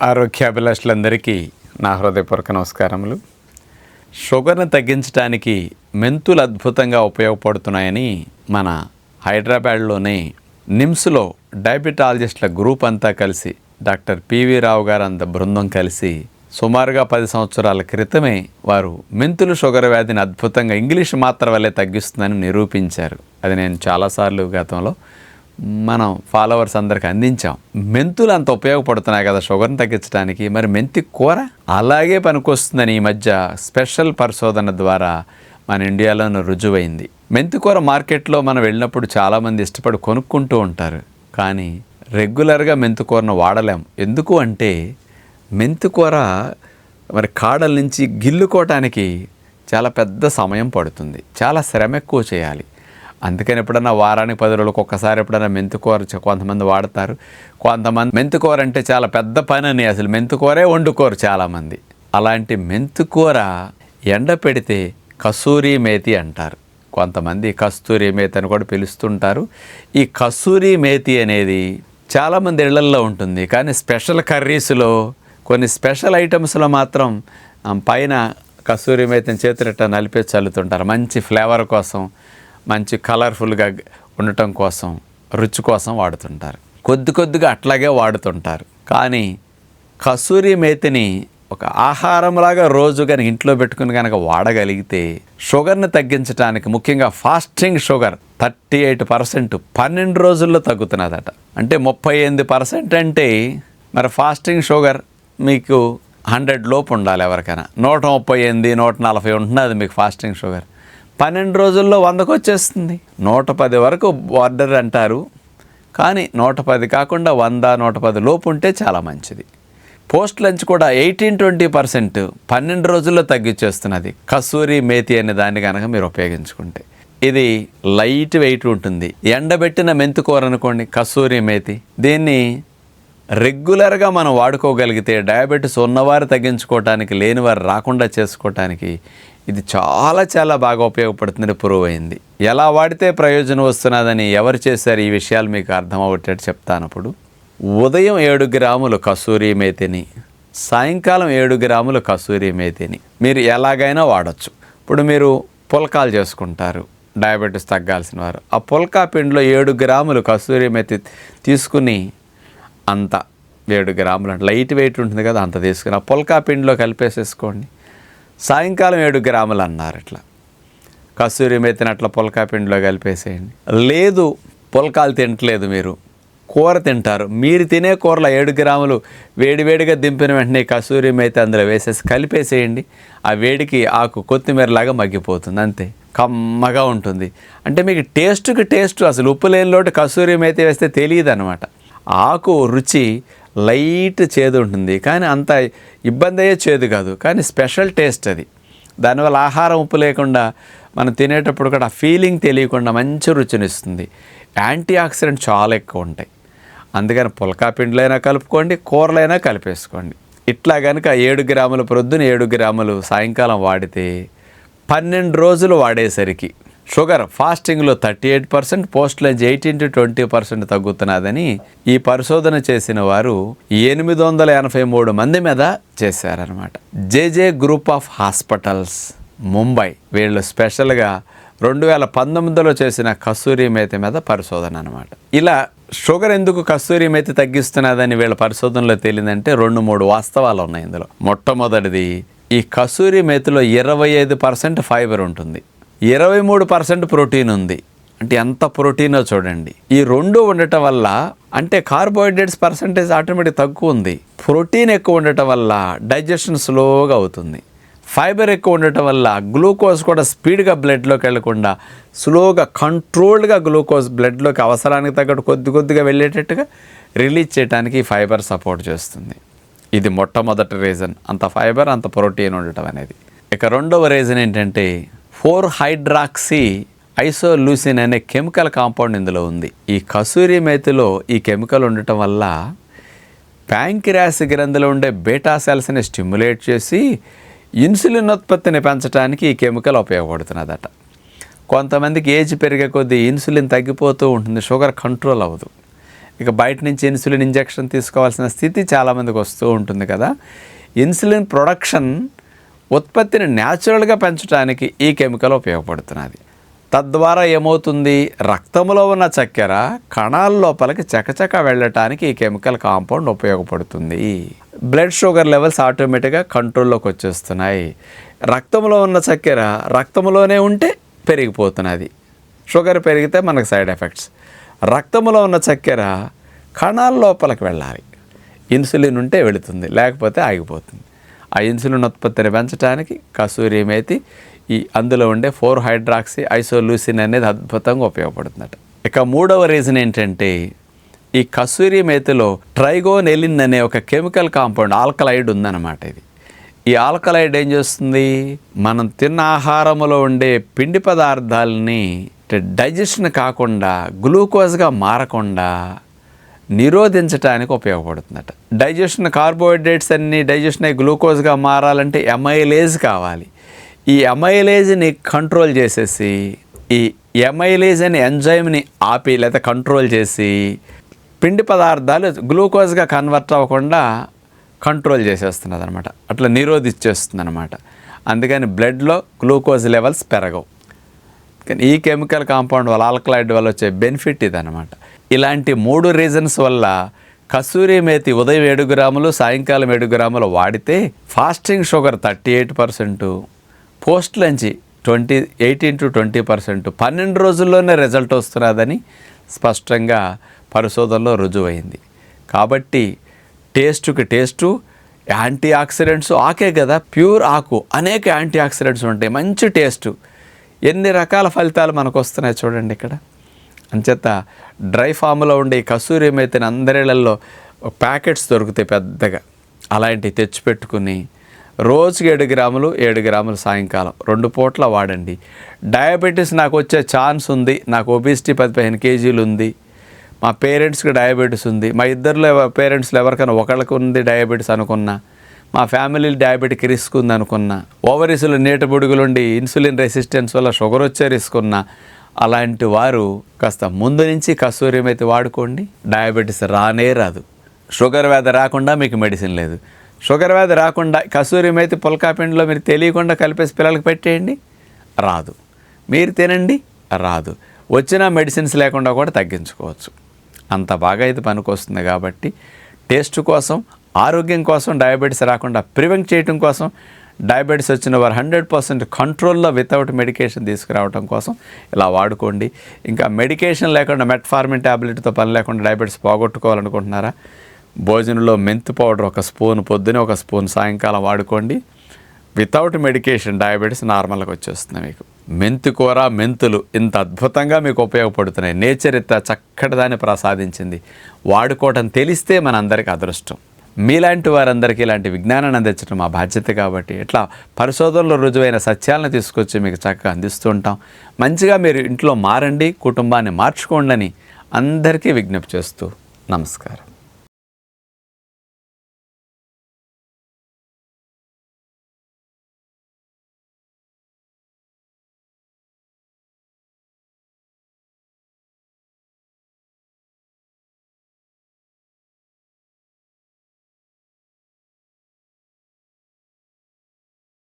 ఆరోగ్యాభిలాషులందరికీ నా హృదయపూర్వక నమస్కారములు. షుగర్ని తగ్గించడానికి మెంతులు అద్భుతంగా ఉపయోగపడుతున్నాయని మన హైదరాబాద్లోని నిమ్స్లో డయాబెటాలజిస్టుల గ్రూప్ అంతా కలిసి డాక్టర్ పివి రావు గారు అంత బృందం కలిసి సుమారుగా పది సంవత్సరాల క్రితమే వారు మెంతులు షుగర్ వ్యాధిని అద్భుతంగా ఇంగ్లీష్ మాత్ర వల్లే తగ్గిస్తుందని నిరూపించారు. అది నేను చాలాసార్లు గతంలో మనం ఫాలోవర్స్ అందరికి అందించాం. మెంతులు అంత ఉపయోగపడుతున్నాయి కదా షుగర్ని తగ్గించడానికి. మరి మెంతి కూర అలాగే పనికొస్తుందని ఈ మధ్య స్పెషల్ పరిశోధన ద్వారా మన ఇండియాలోనూ రుజువైంది. మెంతి కూర మార్కెట్లో మనం వెళ్ళినప్పుడు చాలామంది ఇష్టపడి కొనుక్కుంటూ ఉంటారు. కానీ రెగ్యులర్గా మెంతి కూరను వాడలేం. ఎందుకు అంటే మెంతి కూర మరి కాడల నుంచి గిల్లుకోవటానికి చాలా పెద్ద సమయం పడుతుంది. చాలా శ్రమ ఎక్కువ చేయాలి. అందుకని ఎప్పుడన్నా వారానికి పది రోజులకు ఒక్కసారి ఎప్పుడన్నా మెంతికూర కొంతమంది వాడతారు. కొంతమంది మెంతికూర అంటే చాలా పెద్ద పని అని అసలు మెంతికూరే వండుకోరు చాలామంది. అలాంటి మెంతికూర ఎండ పెడితే కసూరి మేతి అంటారు. కొంతమంది కస్తూరి మేతి అని కూడా పిలుస్తుంటారు. ఈ కస్తూరి మేతి అనేది చాలామంది ఇళ్ళల్లో ఉంటుంది. కానీ స్పెషల్ కర్రీస్లో కొన్ని స్పెషల్ ఐటమ్స్లో మాత్రం పైన కస్తూరి మేతిని చేతులెట్ట నలిపే చల్లుతుంటారు. మంచి ఫ్లేవర్ కోసం మంచి కలర్ఫుల్గా ఉండటం కోసం రుచి కోసం వాడుతుంటారు. కొద్ది కొద్దిగా అట్లాగే వాడుతుంటారు. కానీ కసూరి మేతిని ఒక ఆహారంలాగా రోజు కనుక ఇంట్లో పెట్టుకుని కనుక వాడగలిగితే షుగర్ని తగ్గించడానికి ముఖ్యంగా fasting sugar thirty eight percent పన్నెండు రోజుల్లో తగ్గుతున్నదట. అంటే ముప్పై ఎనిమిది పర్సెంట్ అంటే మరి ఫాస్టింగ్ షుగర్ మీకు హండ్రెడ్ లోపు ఉండాలి ఎవరికైనా. నూట ముప్పై ఎనిమిది నూట నలభై ఉంటున్నది మీకు ఫాస్టింగ్ షుగర్. పన్నెండు రోజుల్లో వందకు వచ్చేస్తుంది నూట పది వరకు ఆర్డర్ అంటారు. కానీ నూట పది కాకుండా వంద నూట పది లోపు ఉంటే చాలా మంచిది. పోస్ట్ లంచ్ కూడా ఎయిటీన్ ట్వంటీ పర్సెంట్ పన్నెండు రోజుల్లో తగ్గించేస్తున్నది కస్తూరి మేతి అనే దాన్ని కనుక మీరు ఉపయోగించుకుంటే. ఇది లైట్ వెయిట్ ఉంటుంది. ఎండబెట్టిన మెంతుకూర అనుకోండి కస్తూరి మేతి. దీన్ని రెగ్యులర్గా మనం వాడుకోగలిగితే డయాబెటీస్ ఉన్నవారు తగ్గించుకోవటానికి లేనివారు రాకుండా చేసుకోవటానికి ఇది చాలా చాలా బాగా ఉపయోగపడుతుందని ప్రూవ్ అయింది ఎలా వాడితే ప్రయోజనం వస్తున్నదని ఎవరు చేశారు? ఈ విషయాలు మీకు అర్థం అవ్వటట్టు చెప్తాను అప్పుడు ఉదయం ఏడు గ్రాములు కసూరి మేతిని సాయంకాలం ఏడు గ్రాములు కసూరి మేతిని మీరు ఎలాగైనా వాడచ్చు. ఇప్పుడు మీరు పుల్కాలు చేసుకుంటారు డయాబెటీస్ తగ్గాల్సిన వారు. ఆ పుల్కా పిండిలో ఏడు గ్రాములు కసూరి మేతి తీసుకుని అంత ఏడు గ్రాములు అంటే లైట్ వెయిట్ ఉంటుంది కదా అంత తీసుకుని ఆ పుల్కా పిండిలో కలిపేసేసుకోండి. సాయంకాలం ఏడు గ్రాములు అన్నారు ఇట్లా కస్తూరి మెత్తిన అట్లా పుల్కా పిండిలో కలిపేసేయండి. లేదు పుల్కాలు తింటలేదు మీరు. కూర తింటారు. మీరు తినే కూరలో ఏడు గ్రాములు వేడివేడిగా దింపిన వెంటనే కసూరి మేతి అందులో వేసేసి కలిపేసేయండి. ఆ వేడికి ఆకు కొత్తిమీరలాగా మగ్గిపోతుంది. అంతే. కమ్మగా ఉంటుంది. అంటే మీకు టేస్ట్కి టేస్ట్ అసలు ఉప్పు లేని లోటు కసూరి మేతి వేస్తే తెలియదు అనమాట ఆకు రుచి లైట్ చేదు ఉంటుంది. కానీ అంత ఇబ్బంది అయ్యే చేదు కాదు. కానీ స్పెషల్ టేస్ట్ అది. దానివల్ల ఆహారం ఉప్పు లేకుండా మనం తినేటప్పుడు కూడా ఆ ఫీలింగ్ తెలియకుండా మంచి రుచినిస్తుంది యాంటీ ఆక్సిడెంట్ చాలా ఎక్కువ ఉంటాయి. అందుకని పుల్కా పిండిలైనా కలుపుకోండి కూరలైనా కలిపేసుకోండి. ఇట్లా కనుక ఏడు గ్రాములు ప్రొద్దున ఏడు గ్రాములు సాయంకాలం వాడితే పన్నెండు రోజులు వాడేసరికి sugar ఫాస్టింగ్లో thirty eight percent post lunch eighteen to twenty percent తగ్గుతున్నదని ఈ పరిశోధన చేసిన వారు ఎనిమిది వందల ఎనభై మూడు మంది మీద చేశారనమాట JJ group of hospitals Mumbai. వీళ్ళు స్పెషల్గా రెండు వేల పంతొమ్మిదిలో చేసిన కస్తూరి మేతి మీద పరిశోధన అనమాట ఇలా షుగర్ ఎందుకు కస్తూరి మేతి తగ్గిస్తున్నదని వీళ్ళ పరిశోధనలో తేలిందంటే రెండు మూడు వాస్తవాలు ఉన్నాయి ఇందులో. మొట్టమొదటిది ఈ కస్తూరి మేతిలో ఇరవై ఐదు పర్సెంట్ ఫైబర్ ఉంటుంది. ఇరవై మూడు పర్సెంట్ ప్రోటీన్ ఉంది. అంటే ఎంత ప్రోటీనో చూడండి. ఈ రెండు ఉండటం వల్ల అంటే కార్బోహైడ్రేట్స్ పర్సంటేజ్ ఆటోమేటిక్ తక్కువ ఉంది. ప్రోటీన్ ఎక్కువ ఉండటం వల్ల డైజెషన్ స్లోగా అవుతుంది. ఫైబర్ ఎక్కువ ఉండటం వల్ల గ్లూకోజ్ కూడా స్పీడ్గా బ్లడ్లోకి వెళ్ళకుండా స్లోగా కంట్రోల్డ్గా గ్లూకోజ్ బ్లడ్లోకి అవసరానికి తగ్గట్టు కొద్ది కొద్దిగా వెళ్ళేటట్టుగా రిలీజ్ చేయడానికి ఫైబర్ సపోర్ట్ చేస్తుంది. ఇది మొట్టమొదటి రీజన్. అంత ఫైబర్ అంత ప్రోటీన్ ఉండటం అనేది. ఇక రెండవ రీజన్ ఏంటంటే ఫోర్ హైడ్రాక్సీ ఐసోలూసిన్ అనే కెమికల్ కాంపౌండ్ ఇందులో ఉంది. ఈ కసూరి మేతిలో ఈ కెమికల్ ఉండటం వల్ల ప్యాంక్రాస్ గ్రంథిలో ఉండే బీటా సెల్స్ని స్టిమ్యులేట్ చేసి ఇన్సులిన్ ఉత్పత్తిని పెంచడానికి ఈ కెమికల్ ఉపయోగపడుతున్నదట. కొంతమందికి ఏజ్ పెరిగే కొద్దీ ఇన్సులిన్ తగ్గిపోతూ ఉంటుంది షుగర్ కంట్రోల్ అవ్వదు. ఇక బయట నుంచి ఇన్సులిన్ ఇంజెక్షన్ తీసుకోవాల్సిన స్థితి చాలామందికి వస్తూ ఉంటుంది కదా. ఇన్సులిన్ ప్రొడక్షన్ ఉత్పత్తిని న్యాచురల్గా పెంచడానికి ఈ కెమికల్ ఉపయోగపడుతున్నది. తద్వారా ఏమవుతుంది? రక్తంలో ఉన్న చక్కెర కణాల లోపలికి చకచక వెళ్ళటానికి ఈ కెమికల్ కాంపౌండ్ ఉపయోగపడుతుంది. బ్లడ్ షుగర్ లెవెల్స్ ఆటోమేటిక్గా కంట్రోల్లోకి వచ్చేస్తున్నాయి. రక్తంలో ఉన్న చక్కెర రక్తంలోనే ఉంటే పెరిగిపోతున్నది. షుగర్ పెరిగితే మనకు సైడ్ ఎఫెక్ట్స్. రక్తంలో ఉన్న చక్కెర కణాల లోపలికి వెళ్ళాలి. ఇన్సులిన్ ఉంటే వెళుతుంది లేకపోతే ఆగిపోతుంది. ఆ ఇన్సులిన్ ఉత్పత్తిని పెంచడానికి కసూరి మేతి ఈ అందులో ఉండే ఫోర్ హైడ్రాక్సీ ఐసోలూసిన్ అనేది అద్భుతంగా ఉపయోగపడుతుందట. ఇక మూడవ రీజన్ ఏంటంటే ఈ కసూరి మేతిలో ట్రైగోనెలిన్ అనే ఒక కెమికల్ కాంపౌండ్ ఆల్కలైడ్ ఉందన్నమాట ఇది. ఈ ఆల్కలైడ్ ఏం చేస్తుంది? మనం తిన్న ఆహారంలో ఉండే పిండి పదార్థాలని డైజెషన్ కాకుండా గ్లూకోజ్గా మారకుండా నిరోధించడానికి ఉపయోగపడుతుందట. డైజెషన్ కార్బోహైడ్రేట్స్ అన్ని డైజెషన్ అయ్యి గ్లూకోజ్గా మారాలంటే ఎమైలేజ్ కావాలి. ఈ ఎమైలేజ్ని కంట్రోల్ చేసేసి ఈ ఎమైలేజ్ అనే ఎంజైమ్ని ఆపి లేదా కంట్రోల్ చేసి పిండి పదార్థాలు గ్లూకోజ్గా కన్వర్ట్ అవ్వకుండా కంట్రోల్ చేసేస్తున్నది అనమాట అట్లా నిరోధించేస్తుంది అనమాట అందుకని బ్లడ్లో గ్లూకోజ్ లెవెల్స్ పెరగవు. కానీ ఈ కెమికల్ కాంపౌండ్ వల్ల ఆల్కలైడ్ వల్ల వచ్చే బెనిఫిట్ ఇదనమాట. ఇలాంటి మూడు రీజన్స్ వల్ల కసూరి మేతి ఉదయం ఏడు గ్రాములు సాయంకాలం ఏడు గ్రాములు వాడితే fasting sugar thirty eight percent post lunch twenty eighteen to twenty percent పన్నెండు రోజుల్లోనే రిజల్ట్ వస్తున్నదని స్పష్టంగా పరిశోధనలో రుజువైంది. కాబట్టి టేస్ట్కి టేస్టు యాంటీ ఆక్సిడెంట్స్ ఆకే కదా ప్యూర్ ఆకు. అనేక యాంటీ ఆక్సిడెంట్స్ ఉంటాయి మంచి టేస్టు. ఎన్ని రకాల ఫలితాలు మనకు వస్తున్నాయి చూడండి ఇక్కడ. అంచేత డ్రై ఫామ్లో ఉండే ఈ కసూరి మేతిని అందరిళ్ళలో ప్యాకెట్స్ దొరుకుతాయి పెద్దగా. అలాంటివి తెచ్చిపెట్టుకుని రోజుకి ఏడు గ్రాములు ఏడు గ్రాములు సాయంకాలం. రెండు పూట్ల వాడండి. డయాబెటీస్ నాకు వచ్చే ఛాన్స్ ఉంది. నాకు ఒబిసిటీ పది పదిహేను కేజీలు ఉంది. మా పేరెంట్స్కి డయాబెటీస్ ఉంది. మా ఇద్దరిలో పేరెంట్స్లో ఎవరికైనా ఒకళ్ళకి ఉంది డయాబెటీస్ అనుకున్నా. మా ఫ్యామిలీ డయాబెటిక్ రిస్క్ ఉంది అనుకున్నా. ఓవరీస్లో నీట బుడుగులుండి ఇన్సులిన్ రెసిస్టెన్స్ వల్ల షుగర్ వచ్చే రిస్క్ ఉన్నా. అలాంటి వారు కాస్త ముందు నుంచి కస్తూరి మెతి వాడుకోండి. డయాబెటీస్ రానే రాదు. షుగర్ వ్యాధి రాకుండా మీకు మెడిసిన్ లేదు. షుగర్ వ్యాధి రాకుండా కస్తూరి మేతి పుల్కా పిండిలో మీరు తెలియకుండా కలిపేసి పిల్లలకు పెట్టేయండి. రాదు. మీరు తినండి రాదు. వచ్చిన మెడిసిన్స్ లేకుండా కూడా తగ్గించుకోవచ్చు. అంత బాగా ఇది పనికొస్తుంది కాబట్టి టేస్ట్ కోసం ఆరోగ్యం కోసం డయాబెటీస్ రాకుండా ప్రివెంట్ చేయటం కోసం డయాబెటీస్ వచ్చిన వారు హండ్రెడ్ పర్సెంట్ కంట్రోల్లో వితౌట్ మెడికేషన్ తీసుకురావడం కోసం ఇలా వాడుకోండి. ఇంకా మెడికేషన్ లేకుండా మెట్ఫార్మిన్ ట్యాబ్లెట్తో పని లేకుండా డయాబెటీస్ పోగొట్టుకోవాలనుకుంటున్నారా? భోజనంలో మెంతు పౌడర్ ఒక స్పూన్ పొద్దునే ఒక స్పూన్ సాయంకాలం వాడుకోండి. వితౌట్ మెడికేషన్ డయాబెటీస్ నార్మల్గా వచ్చేస్తుంది మీకు. మెంతి కూర మెంతులు ఇంత అద్భుతంగా మీకు ఉపయోగపడుతున్నాయి. నేచర్ ఇంత చక్కటి దాన్ని ప్రసాదించింది. వాడుకోవటం తెలిస్తే మనందరికీ అదృష్టం. మీలాంటి వారందరికీ ఇలాంటి విజ్ఞానాన్ని అందించడం మా బాధ్యత కాబట్టి ఇట్లా పరిశోధనలో రుజువైన సత్యాలను తీసుకొచ్చి మీకు చక్కగా అందిస్తూ ఉంటాం. మంచిగా మీరు ఇంట్లో మారండి కుటుంబాన్ని మార్చుకోండి అని అందరికీ విజ్ఞప్తి చేస్తూ నమస్కారం.